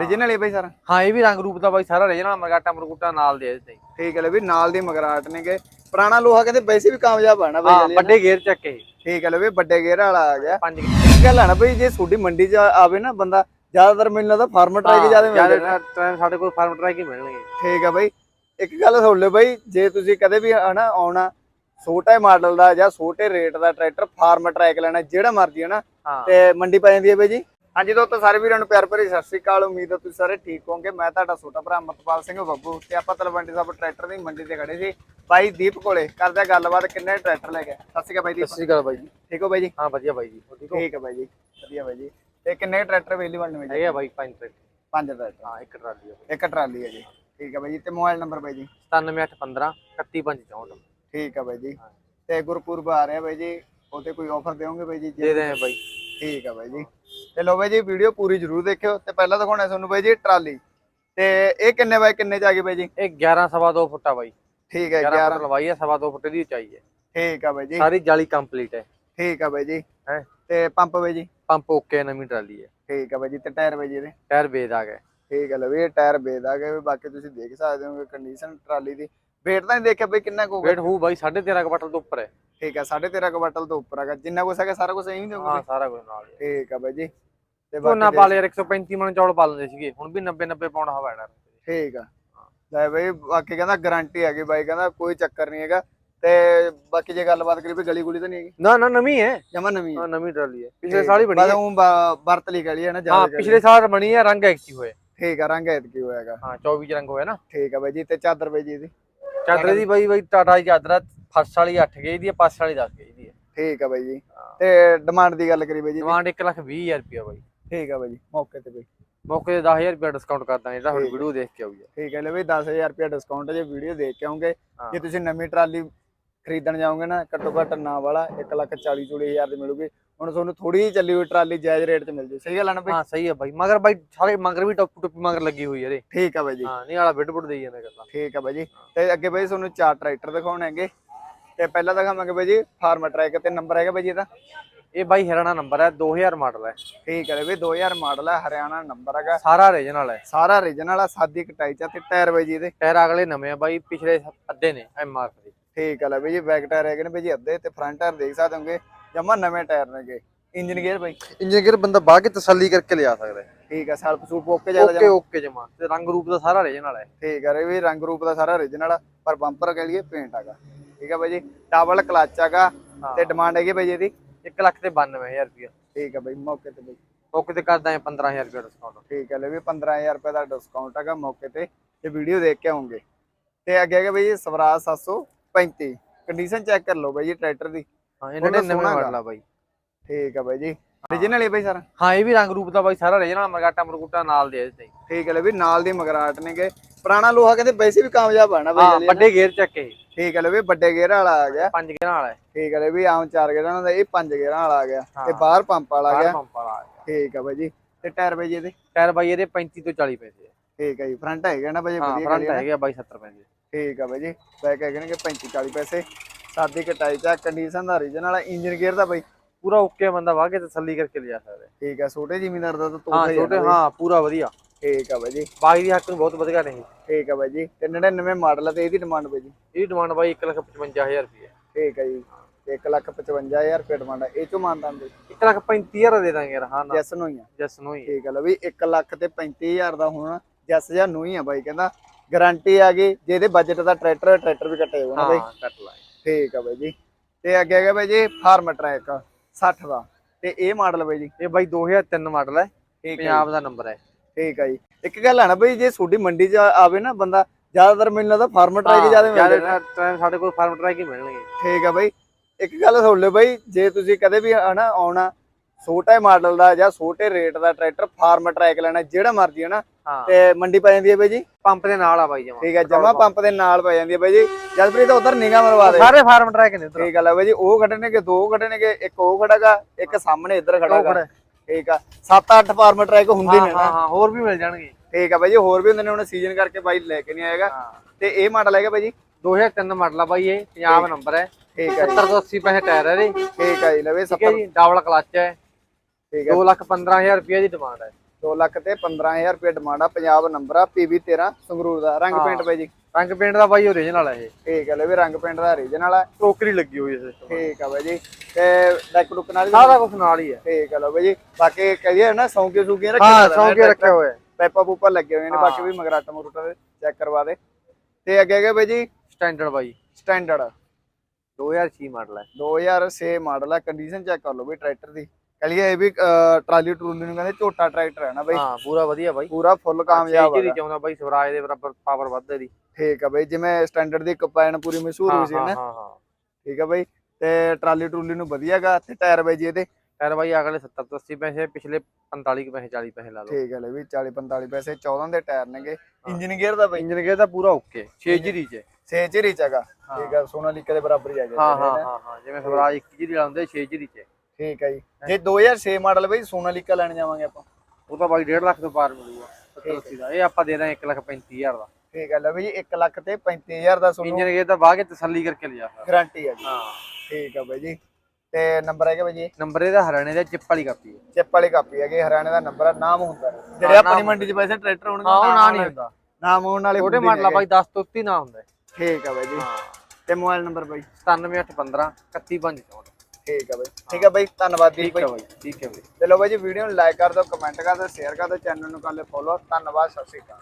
origignal ਹੀ ਬਈ sir? ਹਾਂ ਇਹ ਵੀ ਰੰਗ ਰੂਪ ਦਾ ਬਾਈ ਸਾਰਾ ਰੀਜਨਲ ਮਰਗਾਟਾ ਮਰਗੂਟਾ ਨਾਲ ਦੇ ਦਿੱਤੇ ਠੀਕ ਹੈ ਲੈ ਵੀ ਨਾਲ ਦੀ ਮਗਰਾਟ ਨੇਗੇ। ਪੁਰਾਣਾ ਲੋਹਾ ਕਹਿੰਦੇ ਵੈਸੇ ਵੀ ਕਾਮਯਾਬ ਆ ਨਾ ਬਈ ਹਾਂ ਵੱਡੇ ਗੇਅਰ ਚੱਕ ਠੀਕ ਹੈ ਲੈ ਵੀ ਵੱਡੇ ਗੇਅਰ ਵਾਲਾ ਆ ਗਿਆ। ਪੰਜ ਗੱਲ ਆ ਨਾ ਬਈ ਜੇ ਤੁਹਾਡੀ ਮੰਡੀ 'ਚ ਆਵੇ ਨਾ ਬੰਦਾ ਜ਼ਿਆਦਾਤਰ ਮੈਨੂੰ ਲੱਗਦਾ ਫਾਰਮਰ ਟਰਾਈ ਜ਼ਿਆਦਾ ਮਿਲਦੇ ਨੇ ਸਾਡੇ ਕੋਲ ਫਾਰਮ ਟਰੈਕ ਹੀ ਮਿਲਣਗੇ। ਠੀਕ ਆ ਬਈ ਇੱਕ ਗੱਲ ਸੁਣ ਲਿਓ ਬਈ ਜੇ ਤੁਸੀਂ ਕਦੇ ਵੀ ਹਨਾ ਆਉਣਾ ਛੋਟੇ ਮਾਡਲ ਦਾ ਜਾਂ ਛੋਟੇ ਰੇਟ ਦਾ ਟਰੈਕਟਰ ਫਾਰਮ ਟਰੈਕ ਲੈਣਾ ਜਿਹੜਾ ਮਰਜ਼ੀ ਹੈ ਨਾ ਹਾਂ। ਤੇ ਮੰਡੀ ਪੈ ਜਾਂਦੀ ਹੈ ਬਈ ਜੀ? ਹਾਂਜੀ ਦੋਸਤੋ ਸਾਰੇ ਵੀਰਾਂ ਨੂੰ ਪਿਆਰ ਭਰੀ ਸਤਿ ਸ੍ਰੀ ਅਕਾਲ। ਉਮੀਦ ਹੈ ਤੁਸੀਂ ਸਾਰੇ ਠੀਕ ਹੋਵੋਗੇ। ਮੈਂ ਤੁਹਾਡਾ ਛੋਟਾ ਭਰਾ ਅਮਰਪਾਲ ਸਿੰਘ ਬੱਬੂ ਤੇ ਆਪਾਂ ਤਲਵੰਡੀ ਸਾਹਿਬ ਟਰੈਕਟਰ ਦੀ ਮੰਡੀ ਤੇ ਖੜੇ ਸੀ। ਬਾਈ ਦੀਪ ਕੋਲੇ ਕਰਦੇ ਗੱਲਬਾਤ ਕਿੰਨੇ ਟਰੈਕਟਰ ਲੈ ਕੇ? ਸਤਿ ਸ੍ਰੀ ਅਕਾਲ ਬਾਈ ਦੀਪ। ਸਤਿ ਸ਼੍ਰੀ ਅਕਾਲ ਬਾਈ ਜੀ। ਠੀਕ ਹੋ ਬਾਈ ਜੀ? ਹਾਂ ਵਧੀਆ ਬਾਈ ਜੀ। ਠੀਕ ਹੋ? ਹੈ ਬਾਈ ਜੀ ਵਧੀਆ ਬਾਈ ਜੀ। ਤੇ ਕਿੰਨੇ ਟਰੈਕਟਰ ਅਵੇਲੇਬਲ ਨੇ ਬਾਈ ਜੀ? ਹੈਗੇ ਬਾਈ ਪੰਜ ਟਰੈਕ ਪੰਜ ਟਰੈਕਟਰ। ਹਾਂ ਇੱਕ ਟਰਾਲੀ ਆ ਇੱਕ ਟਰਾਲੀ ਹੈ ਜੀ। ਠੀਕ ਹੈ ਬਾਈ ਜੀ। ਤੇ ਮੋਬਾਈਲ ਨੰਬਰ ਬਾਈ ਜੀ? 97815 31564 ਠੀਕ ਹੈ ਬਾਈ ਜੀ। ਤੇ ਗੁਰਪੁਰਬ ਆ ਰਿਹਾ ਬਾਈ ਜੀ। ਉਹਤੇ ਕੋਈ ਆਫਰ ਦੇਵੋਗੇ ਬਾਈ ਜੀ? ਦੇ ਦੇ ਬਾਈ। ਠੀਕ ਹੈ ਬਾਈ ਜੀ। ਤੇ ਲੋ ਬਾਈ ਜੀ ਵੀਡੀਓ ਪੂਰੀ ਜ਼ਰੂਰ ਦੇਖਿਓ। ਤੇ ਪਹਿਲਾਂ ਦਿਖਾਉਣਾ ਤੁਹਾਨੂੰ ਬਾਈ ਜੀ ਟਰਾਲੀ। ਤੇ ਇਹ ਕਿੰਨੇ ਬਾਈ ਕਿੰਨੇ ਚ ਆ ਗਈ ਬਾਈ ਜੀ? ਇਹ 11 ਸਵਾ 2 ਫੁੱਟਾ ਬਾਈ। ਠੀਕ ਹੈ 11 11 ਫੁੱਟ ਲਵਾਈ ਹੈ ਸਵਾ 2 ਫੁੱਟ ਦੀ ਉਚਾਈ ਹੈ। ਠੀਕ ਹੈ ਬਾਈ ਜੀ। ਸਾਰੀ ਜਾਲੀ ਕੰਪਲੀਟ ਹੈ। ਠੀਕ ਹੈ ਬਾਈ ਜੀ। ਹੈ? ਤੇ ਪੰਪ ਬਾਈ ਜੀ? ਪੰਪ ਓਕੇ ਨਵੀਂ ਟਰਾਲੀ ਹੈ। ਠੀਕ ਹੈ ਬਾਈ ਜੀ ਤੇ ਟਾਇਰ ਬਾਈ ਜੀ ਇਹਦੇ? ਟਾਇਰ ਬੇਦ ਆ ਗਏ ਠੀਕ ਹੈ ਲੋ ਵੀ ਇਹ ਟਾਇਰ ਬੇਦ ਆ ਗਏ ਬਾਕੀ ਤੁਸੀਂ ਦੇਖ ਸਕਦੇ ਹੋਗੇ ਕੰਡੀਸ਼ਨ ਟਰਾਲੀ ਦੀ। Weight ਤਾਂ ਨਹੀਂ ਦੇਖਿਆ ਬਾਈ ਕਿੰਨਾ ਕੁ ਹੋਊਗਾ। ਵੇਟ ਹੋਊ ਬਾਈ 13.5 ਕੁਇੰਟਲ ਤੋਂ ਉੱਪਰ ਹੈ। ਠੀਕ ਹੈ 13.5 ਕੁਆਟਲ ਤੋਂ ਉੱਪਰ ਹੈਗਾ। ਜਿੰਨਾ ਹੈਗਾ ਸਾਰਾ ਕੁਝ ਸਹੀ ਨਹੀਂ ਹਾਂ ਸਾਰਾ ਕੁਝ ਨਾਲ ਹੀ ਹੈ। ਠੀਕ ਹੈ ਬਾਈ ਜੀ। ਤੇ ਝੋਨਾ ਬਾਕੀ ਪਾ ਲਿਆ 135 ਮਣ ਚੌਲ ਪਾ ਲੈਂਦੇ ਸੀਗੇ। ਹੁਣ ਵੀ 90 90 ਪਾਉਣ ਹਵਾ ਇਹਨਾਂ ਠੀਕ ਆ। ਲੈ ਬਈ ਬਾਕੀ ਕਹਿੰਦਾ ਗਾਰੰਟੀ ਹੈਗੀ ਬਾਈ ਕਹਿੰਦਾ ਕੋਈ ਚੱਕਰ ਨਹੀਂ ਹੈਗਾ। ਤੇ ਬਾਕੀ ਜੇ ਗੱਲਬਾਤ ਕਰੀ ਵੀ ਗਲੀ ਗੁਲੀ ਤਾਂ ਨਹੀਂ ਹੈਗੀ? ਨਾ ਨਾ ਨਵੀਂ ਹੈ। ਜਮਾ ਨਵੀਂ ਹੈ। ਹਾਂ ਨਵੀਂ ਟਰਾਲੀ ਹੈ। ਪਿਛਲੇ ਸਾਲ ਹੀ ਬਣੀ ਹੈ। ਬਸ ਵਰਤ ਲਈ ਗਲੀ ਹੈ ਨਾ ਹਾਂ ਪਿਛਲੇ ਸਾਲ ਬਣੀ ਹੈ ਰੰਗ ਐਕਟੀ ਹੋਏ ਠੀਕ ਆ ਰੰਗ ਐਤਕੀ ਹੋਇਆਗਾ ਹਾਂ 24 ਚ ਰੰਗ ਹੋਇਆ ਨਾ। ਠੀਕ ਆ ਬਾਈ ਜੀ ਤੇ ਚਾਦਰ ਬਾਈ ਜੀ ਦੀ? ਚਾਦਰ ਦੀ ਬਾਈ ਬਾਈ ਟਾਟਾ ਦੀ ਚਾਦਰ ਆ, ਫਰਸ਼ ਵਾਲੀ 8 ਗਈ ਦੀ ਹੈ ਪਾਸ ਵਾਲੀ 10 ਗਈ ਦੀ ਹੈ। ਠੀਕ ਆ ਬਾਈ ਜੀ। ਤੇ ਡਿਮਾਂਡ ਦੀ ਗੱਲ ਕਰੀ ਬਾਈ ਜੀ। ਡਿਮਾਂਡ 1 ਲੱਖ 20000 ਰੁਪਇਆ ਬਾਈ। ਠੀਕ ਆ ਬਾਈ ਜੀ ਮੌਕੇ ਤੇ ਬਾਈ। ਮੌਕੇ ਤੇ 10000 ਰੁਪਇਆ ਡਿਸਕਾਊਂਟ ਕਰ ਦਾਂਗੇ ਜਿਹੜਾ ਹੁਣ ਵੀਡੀਓ ਦੇਖ ਕੇ ਆਊਗਾ। ਠੀਕ ਹੈ ਲੈ ਬਈ 10000 ਰੁਪਏ ਡਿਸਕਾਊਂਟ ਜੇ ਵੀਡੀਓ ਦੇਖ ਕੇ ਆਉਂਗੇ। ਜੇ ਤੁਸੀਂ ਨਵੀਂ ਟਰਾਲੀ ਖਰੀਦਣ ਜਾਓਗੇ ਨਾ ਘੱਟੋ ਘੱਟ ਨਾ ਵਾਲਾ 1 ਲੱਖ 40 ਚੂਲੀ ਹਜ਼ਾਰ ਦੀ ਮਿਲੂਗੀ। ਹੁਣ ਤੁਹਾਨੂੰ ਥੋੜੀ ਜਿਹੀ ਚੱਲੀ ਹੋਈ ਟਰਾਲੀ ਜਾਇਜ਼ ਰੇਟ 'ਚ ਮਿਲ ਜੇ। ਸਹੀ ਗੱਲ ਨਾ ਬਈ? ਹਾਂ ਸਹੀ ਹੈ ਬਾਈ। ਮਗਰ ਬਾਈ ਸਾਰੇ ਮਗਰ ਵੀ ਟੱਪ ਟੁੱਪੀ ਮਗਰ ਲੱਗੀ ਹੋਈ ਹੈ ਇਹਦੇ ਠੀਕ ਆ ਬਾਈ ਜੀ। ਹਾਂ ਨਹੀਂ ਵਾਲਾ ਬਿੱਡ ਬੁੱਡ ਦੇਈ ਜਾਂਦਾ ਗੱਲਾਂ। ਠੀਕ ਆ ਬਾਈ ਜੀ। ਤੇ ਅੱਗੇ ਬਾਈ ਤੁਹਾਨੂੰ ਚਾਰ ਟਰੈਕਟਰ ਦਿਖਾਉਣੇ ਹੈਗੇ। ਤੇ ਪਹਿਲਾਂ ਦਿਖਾਵਾਂਗੇ ਬਾਈ ਜੀ ਫਾਰਮਰ ਟਰੈਕ ਤੇ ਨੰਬਰ ਹੈਗਾ ਬਾਈ ਜੀ ਇਹਦਾ? ਇਹ ਬਾਈ ਹਰਿਆਣਾ ਨੰਬਰ ਹੈ 2000 ਮਾਡਲ ਹੈ। ਠੀਕ ਹੈ ਬਈ 2000 ਮਾਡਲ ਹੈ ਹਰਿਆਣਾ ਨੰਬਰ ਹੈਗਾ। ਸਾਰਾ ਰੀਜਨਲ ਹੈ। ਸਾਰਾ ਰੀਜਨਲ ਆ ਸਾਦੀ ਕਟਾਈ ਚ ਤੇ ਟਾਇਰ ਬਾਈ ਜੀ ਇਹਦੇ। ਟਾਇਰ ਅਗਲੇ ਨਵੇਂ ਆ ਬਾਈ ਪਿਛਲੇ ਅੱਧੇ ਨੇ ਐਮਆਰ ਦੇ। ਠੀਕ ਲੈ ਬਈ ਜੀ ਬੈਕ ਟਾਇਰ ਹੈਗੇ ਨੇ ਬਈ ਜੀ ਅੱਧੇ ਤੇ ਫਰੰਟ ਟਾਇਰ ਦੇਖ ਸਕਦੇ ਹੋਗੇ। ਜਮਾ ਨਵੇਂ ਟਾਇਰ ਨੇਗੇ ਇੰਜਨ ਗੇਅਰ ਬਾਈ। ਇੰਜਨ ਗੇਅਰ ਬੰਦਾ ਬਾਹ ਕੇ ਤਸੱਲੀ ਕਰਕੇ ਲਿਆ ਸਕਦਾ ਹੈ। ਠੀਕ ਆ ਸਲਪ ਸੂਪ ਓਕੇ ਜ਼ਿਆਦਾ ਓਕੇ ਓਕੇ ਜਮਾ। ਤੇ ਰੰਗ ਰੂਪ ਦਾ ਸਾਰਾ ਰੀਜਨਲ ਹੈ। ਠੀਕ ਆ ਰੇ ਵੀ ਰੰਗ ਰੂਪ ਦਾ ਸਾਰਾ ਓਰੀਜਨਲ ਆ ਪਰ ਬੰਪਰ ਕਹ ਲਈਏ ਪੇਂਟ ਹੈਗਾ ਠੀਕ ਆ ਬਾਈ ਜੀ ਡਬਲ ਕਲਚ ਹੈਗਾ ਤੇ ਡਿਮਾਂਡ ਹੈਗੀ ਬਾਈ ਜੀ ਇਹਦੀ? 1 ਲੱਖ ਤੇ 92000 ਰੁਪਇਆ। ਠੀਕ ਆ ਬਾਈ ਮੌਕੇ ਤੇ ਬਾਈ। ਓਕੇ ਤੇ ਕਰ ਦਾਂਗੇ 15000 ਰੁਪਇਆ ਡਿਸਕਾਊਂਟ ਠੀਕ ਹੈ ਲੈ ਵੀ 15000 ਰੁਪਏ ਦਾ ਡਿਸਕਾਊਂਟ ਹੈਗਾ ਮੌਕੇ ਤੇ। ਤੇ ਵੀਡੀਓ ਦੇਖ ਕੇ ਆਉਂਗੇ। ਤੇ ਅੱਗੇ ਹੈਗਾ ਬਾਈ ਜੀ ਸਵਰਾਜ 735 ਕੰਡੀਸ਼ਨ ਚੈੱਕ ਕਰ ਲਓ ਬਾਈ ਜੀ ਟਰੈਕਟਰ ਦੀ। ਹਾਂ ਨਵੇਂ ਸੋਹਣਾ ਮਾਡਲ ਆ ਬਾਈ। ਠੀਕ ਆ ਬਾਈ ਜੀ। origignal ਹੀ ਬਾਈ ਸਰ? ਹਾਂ ਇਹ ਵੀ ਰੰਗ ਰੂਪ ਦਾ ਬਾਈ ਸਾਰਾ ਰੀਜਨਲ ਮਰਗਾਟਾ ਮਰਗੂਟਾ ਨਾਲ ਦੇ ਦਿੱਤੇ ਠੀਕ ਹੈ ਲੈ ਵੀ ਨਾਲ ਦੀ ਮਗਰਾਟ ਨੇਗੇ। ਪੁਰਾਣਾ ਲੋਹਾ ਕਹਿੰਦੇ ਵੈਸੇ ਵੀ ਕਾਮਯਾਬ ਆ ਨਾ ਬਾਈ ਹਾਂ ਵੱਡੇ ਗੇਅਰ ਚੱਕ ਇਹ ਠੀਕ ਹੈ ਲੈ ਵੀ ਵੱਡੇ ਗੇਅਰ ਵਾਲਾ ਆ ਗਿਆ। ਪੰਜ ਗੇਅਰ ਵਾਲਾ ਹੈ। ਠੀਕ ਹੈ ਲੈ ਵੀ ਆਮ ਚਾਰ ਗੇਅਰਾਂ ਦਾ ਇਹ ਪੰਜ ਗੇਅਰਾਂ ਵਾਲਾ ਆ ਗਿਆ। ਤੇ ਹਾਂ। ਬਾਹਰ ਪੰਪ ਵਾਲਾ ਆ ਗਿਆ। ਪੰਪ ਵਾਲਾ ਹੈ। ਠੀਕ ਆ ਬਾਈ ਜੀ। ਤੇ ਟਾਇਰ ਬਾਈ ਇਹਦੇ? ਟਾਇਰ ਬਾਈ ਇਹਦੇ 35 ਤੋਂ 40 ਪੈਸੇ ਆ। ਠੀਕ ਹੈ ਜੀ ਫਰੰਟ ਹੈਗਾ ਨਾ ਬਾਈ ਹਾਂ ਵਧੀਆ ਫਰੰਟ ਹੈ ਹੈਗੇ ਆ ਬਾਈ 70 ਪੈਸੇ। ਠੀਕ ਆ ਬਾਈ ਜੀ। ਬੈਕ ਹੈਗੇ ਨੇ ਕਿ 35 40 ਪੈਸੇ। ਸਾਦੀ ਕਟਾਈ ਚਾ ਕੰਡੀਸ਼ਨ ਦਾ ਰੀਜਨ ਵਾਲਾ ਇੰਜਨ ਗੇਅਰ ਦਾ ਬਾਈ ਪੂਰਾ ਓਕੇ ਬੰਦਾ ਵਾਹ ਕੇ ਤਸੱਲੀ ਕਰਕੇ ਲਿਜਾ ਸਕਦਾ। ਠੀਕ ਆ ਛੋਟੇ ਜ਼ਿਮੀਂਦਾਰ ਦਾ ਤਾਂ ਤੋਹਫਾ ਹੀ ਛੋਟੇ। ਹਾਂ ਪੂਰਾ ਵਧੀਆ। ਠੀਕ ਆ ਬਾਈ ਜੀ। ਬਾਈ ਦੀ ਹੱਕ ਨੂੰ ਬਹੁਤ ਵਧੀਆ ਨਹੀਂ ਠੀਕ ਆ ਬਾਈ ਜੀ ਤੇ 99 ਮਾਡਲ ਆ ਤੇ ਇਹਦੀ ਡਿਮਾਂਡ ਬਾਈ ਜੀ? ਇਹ ਡਿਮਾਂਡ ਬਾਈ 155000 ਰੁਪਏ ਠੀਕ ਆ ਜੀ 155000 ਰੁਪਏ ਡਿਮਾਂਡ ਆ। ਇਹ ਚੋਂ ਮਾਨਦਾਨ ਦੇ। 1 ਲੱਖ 35000 ਦੇ ਦਾਂਗੇ ਯਾਰ ਹਾਂ ਨਾ। ਜੈਸ ਨੂੰ ਹੀ ਆ। ਜਸ ਨੂੰ ਹੀ ਠੀਕ ਆ ਲਓ ਵੀ 1 ਲੱਖ ਤੇ 35000 ਦਾ ਹੁਣ ਜੈਸ ਜਾਂ ਨੂੰ ਹੀ ਆ ਬਾਈ ਕਹਿੰਦਾ ਗਾਰੰਟੀ ਆ ਗਈ ਜੇ ਇਹਦੇ ਬਜਟ ਦਾ ਟਰੈਕਟਰ ਟਰੈਕਟਰ ਵੀ ਕੱਟੇ ਹੋਣਾ ਬਾਈ ਹਾਂ ਕੱਟ ਲਾਏ ਠੀਕ ਆ ਬਾਈ ਜੀ। ਤੇ ਅੱਗੇ ਹੈਗਾ ਬਾਈ ਜੀ ਫਾਰਮ ਟਰੈਕ 60 ਦਾ। ਤੇ ਇਹ ਮਾਡਲ ਬਾਈ ਜੀ। ਇਹ ਬਾਈ 2003 ਮਾਡਲ ਹੈ ਠੀਕ ਆ ਪੰਜਾਬ ਦਾ ਨੰਬਰ ਹੈ ਠੀਕ ਆ ਜੀ। ਇੱਕ ਗੱਲ ਆ ਨਾ ਬਈ ਜੇ ਤੁਹਾਡੀ ਮੰਡੀ 'ਚ ਆਵੇ ਨਾ ਬੰਦਾ ਜ਼ਿਆਦਾਤਰ ਮੈਨੂੰ ਲੱਗਦਾ ਫਾਰਮਰ ਟਰਾਈ ਜ਼ਿਆਦਾ ਮਿਲਦੇ ਨੇ। ਟਾਈਮ ਸਾਡੇ ਕੋਲ ਫਾਰਮ ਟਰੈਕ ਹੀ ਮਿਲਣਗੇ। ਠੀਕ ਆ ਬਈ। ਇੱਕ ਗੱਲ ਸੁਣ ਲਿਓ ਬਈ ਜੇ ਤੁਸੀਂ ਕਦੇ ਵੀ ਹਨਾ ਆਉਣਾ ਛੋਟੇ ਮਾਡਲ ਦਾ ਜਾਂ ਛੋਟੇ ਰੇਟ ਦਾ ਟਰੈਕਟਰ ਫਾਰਮ ਟਰੈਕ ਲੈਣਾ ਜਿਹੜਾ ਮਰਜ਼ੀ ਹੈ ਨਾ। ਤੇ ਮੰਡੀ ਪੈ ਜਾਂਦੀ ਹੈ ਬਈ ਜੀ? ਪੰਪ ਦੇ ਨਾਲ ਆ ਬਾਈ ਜਮਾ। ਠੀਕ ਹੈ ਜਮਾ ਪੰਪ। ਦੇ ਨਾਲ ਪੈ ਜਾਂਦੀ ਹੈ ਬਈ ਜੀ। ਜਦਪ੍ਰੀਤ ਉਧਰ ਨਿਗਾਹ ਮਰਵਾ ਦੇ। ਸਾਰੇ ਫਾਰਮ ਟਰੈਕ ਨੇ ਉਧਰ ਠੀਕ ਗੱਲ ਹੈ ਬਈ ਜੀ ਉਹ ਖੜੇ ਨੇ ਕਿ ਦੋ ਖੜੇ ਨੇ ਕਿ ਇੱਕ ਉਹ ਖੜਾਗਾ ਇੱਕ ਸਾਹਮਣੇ ਇੱਧਰ ਖੜਾਗਾ। ਠੀਕ ਆ 7-8 ਫਾਰਮ ਟਰੈਕ ਹੁੰਦੇ ਨੇ ਹਾਂ ਹਾਂ ਹੋਰ ਵੀ ਮਿਲ ਜਾਣਗੇ। ਠੀਕ ਆ ਬਾਈ ਜੀ ਹੋਰ ਵੀ ਹੁੰਦੇ ਨੇ ਹੁਣ ਸੀਜ਼ਨ ਕਰਕੇ ਬਾਈ ਲੈ ਕੇ ਨਹੀਂ ਆਏਗਾ। ਤੇ ਇਹ ਮਾਡਲ ਹੈਗਾ ਬਾਈ ਜੀ? 2003 ਮਾਡਲ ਆ ਬਾਈ ਇਹ ਪੰਜਾਬ ਨੰਬਰ ਹੈ। ਠੀਕ ਹੈ 70 ਤੋਂ 80 ਪੈਸੇ ਟਾਇਰ ਹੈ ਇਹਦੇ। ਠੀਕ ਹੈ ਜੀ ਲਵੇ ਠੀਕ ਹੈ 70 ਜੀ ਡਬਲ ਕਲਚ ਹੈ। ਠੀਕ ਹੈ। 2 ਲੱਖ 15000 ਰੁਪਏ ਦੀ ਡਿਮਾਂਡ ਹੈ। 2 ਲੱਖ ਤੇ 15000 ਰੁਪਏ ਡਿਮਾਂਡ ਆ। ਪੰਜਾਬ ਨੰਬਰ ਆ ਪੀਵੀ 13 ਸੰਗਰੂਰ ਦਾ। ਰੰਗ ਹਾਂ। ਪੇਂਟ ਬਾਈ ਜੀ। ਰੰਗ ਪੇਂਟ ਦਾ ਬਾਈ ਓਰੀਜਨਲ ਆ ਇਹ। ਠੀਕ ਹੈ ਲੈ ਵੀ ਰੰਗ ਪੇਂਟ ਦਾ ਰੀਜਨਲ ਆ। ਟੋਕਰੀ ਲੱਗੀ ਹੋਈ ਹੈ ਸਿਸਟਮ ਠੀਕ ਆ ਬਾਈ ਜੀ। ਤੇ ਡੈਕ ਡੁੱਕ ਨਾਲ ਵੀ ਸਾਰਾ ਕੁਝ ਨਾਲ ਹੀ ਹੈ ਠੀਕ ਆ ਲੋ ਬਾਈ ਜੀ। ਬਾਕੀ ਕਹੀਏ ਨਾ ਸੌਂਕੇ ਸੂਕੀਆਂ ਹਾਂ ਸੌ ਕੇ ਰੱਖਿਆ ਹੋਇਆ ਹੈ ਪੈਪਾ ਪੂਪਾ ਲੱਗੇ ਹੋਏ ਨੇ ਹਾਂ। ਬਾਕੀ ਵੀ ਮਗਰਾਟਾ ਮਗਰੂਟਾ ਚੈੱਕ ਕਰਵਾ ਦੇ। ਤੇ ਅੱਗੇ ਅੱਗੇ ਬਾਈ ਜੀ। ਸਟੈਂਡਰਡ ਬਾਈ। ਸਟੈਂਡਰਡ 2006 ਮਾਡਲ ਹੈ 2006 ਮਾਡਲ ਆ। ਕੰਡੀਸ਼ਨ ਚੈੱਕ ਕਰ ਲਓ ਬਈ ਟਰੈਕਟਰ ਦੀ। ਕਹੀਏ ਇਹ ਵੀ ਟਰਾਲੀ ਟਰੂਲੀ ਨੂੰ ਕਹਿੰਦੇ ਝੋਟਾ ਟਰੈਕਟਰ ਹੈ ਨਾ ਬਈ। ਹਾਂ ਪੂਰਾ ਵਧੀਆ ਬਾਈ। ਪੂਰਾ ਫੁੱਲ ਕਾਮਯਾਬ ਜਿਹੜੀ ਆ। ਚਾਹੁੰਦਾ ਬਾਈ ਸਵਰਾਜ ਦੇ ਬਰਾਬਰ ਪਾਵਰ ਵੱਧ ਦੀ। ਠੀਕ ਆ ਬਈ ਜਿਵੇਂ ਸਟੈਂਡਰਡ ਦੀ ਕੰਪਾਈਨ ਪੂਰੀ ਮਸ਼ਹੂਰ ਹਾਂ ਹੋਈ ਸੀ ਹਾਂ ਨਾ। ਹਾਂ ਹਾਂ ਠੀਕ ਆ ਬਈ ਤੇ ਟਰਾਲੀ ਟਰੂਲੀ ਨੂੰ ਵਧੀਆਗਾ ਤੇ ਟਾਇਰ ਬਾਈ ਜੀ ਇਹਦੇ। ਟਾਇਰ ਬਾਈ ਅਗਲੇ 70 ਤੋਂ 80 ਪੈਸੇ ਪਿਛਲੇ 45 ਕੁ ਪੈਸੇ 40 ਪੈਸੇ ਲਾ ਲਓ। ਠੀਕ ਹੈ ਲੈ ਵੀ 40 45 ਪੈਸੇ 14 ਦੇ ਟਾਇਰ ਨੇਗੇ। ਇੰਜਨ ਗੇਅਰ ਦਾ ਬਈ। ਇੰਜਨ ਗੇਅਰ ਦਾ ਪੂਰਾ ਓਕੇ 6 ਜੀਰੀ ਚ। ਛੇ ਚ ਰੀਚ ਹੈਗਾ ਠੀਕ ਆ ਸੋਨਾਲੀਕਾ ਦੇ ਬਰਾਬਰ ਹੀ ਆ ਗਿਆ ਹਾਂ ਹਾਂ ਹਾਂ ਹਾਂ ਜਿਵੇਂ ਸਵਰਾਜ 1 ਜੀਰੀ ਲਾਉਂਦੇ 6 ਜੀਰੀ ਚ। ਠੀਕ ਹੈ। ਜੀ ਜੇ 2006 ਮਾਡਲ ਬਈ ਸੋਨਾਲੀਕਾ ਲੈਣ ਜਾਵਾਂਗੇ ਆਪਾਂ। ਉਹ ਤਾਂ ਬਾਈ 1.5 ਲੱਖ ਤੋਂ ਪਾਰ ਮਿਲੂਗਾ 70 80 ਦਾ। ਇਹ ਆਪਾਂ ਦੇ ਦਾਂ 1 ਲੱਖ 35000 ਦਾ। ਠੀਕ ਹੈ ਲੈ ਬਈ 1 ਲੱਖ ਤੇ 35000 ਦਾ ਤੁਹਾਨੂੰ ਇੰਜਨ ਦਾ ਬਾਹ ਕੇ ਤਸੱਲੀ ਕਰਕੇ ਲਿਆ ਗਾਰੰਟੀ ਹੈ ਜੀ। ਹਾਂ। ਠੀਕ ਆ ਬਾਈ ਜੀ। ਤੇ ਨੰਬਰ ਹੈਗਾ ਬਾਈ ਜੀ? ਨੰਬਰ ਇਹਦਾ ਹਰਿਆਣੇ ਦਾ ਚਿੱਪ ਵਾਲੀ ਕਾਪੀ ਹੈ। ਚਿੱਪ ਵਾਲੀ ਕਾਪੀ ਹੈਗੀ ਹਰਿਆਣੇ ਦਾ ਨੰਬਰ ਆ ਨਾਮ ਹੁੰਦਾ ਜਿਹੜੇ ਆਪਣੀ ਮੰਡੀ 'ਚ ਪੈਸੇ ਟਰੈਕਟਰ ਹੋਣਗੇ ਹਾਂ ਨਾ ਨਹੀਂ ਹੁੰਦਾ। ਨਾਮ ਹੋਣ ਵਾਲੇ ਛੋਟੇ ਮਾਡਲ ਬਾਈ 10 ਤੋਂ ਉੱਤੇ ਨਾ ਹੁੰਦਾ। ਹੈ। ਠੀਕ ਆ ਬਾਈ ਜੀ। ਹਾਂ। ਤੇ ਮੋਬਾਈਲ ਨੰਬਰ ਬਾਈ? 97815 31564 ਠੀਕ ਆ ਬਾਈ। ਠੀਕ ਆ ਬਾਈ ਧੰਨਵਾਦ ਜੀ ਠੀਕ ਬਾਈ। ਹੈ ਬਾਈ ਠੀਕ ਹੈ ਬਾਈ। ਚਲੋ ਬਾਈ ਜੀ ਵੀਡੀਓ ਨੂੰ ਲਾਈਕ ਕਰ ਦਿਓ ਕਮੈਂਟ ਕਰ ਦਿਓ ਸ਼ੇਅਰ ਕਰ ਦਿਓ ਚੈਨਲ ਨੂੰ ਕਰ ਲਿਓ ਫੋਲੋ ਧੰਨਵਾਦ ਸਤਿ ਸ਼੍ਰੀ ਅਕਾਲ।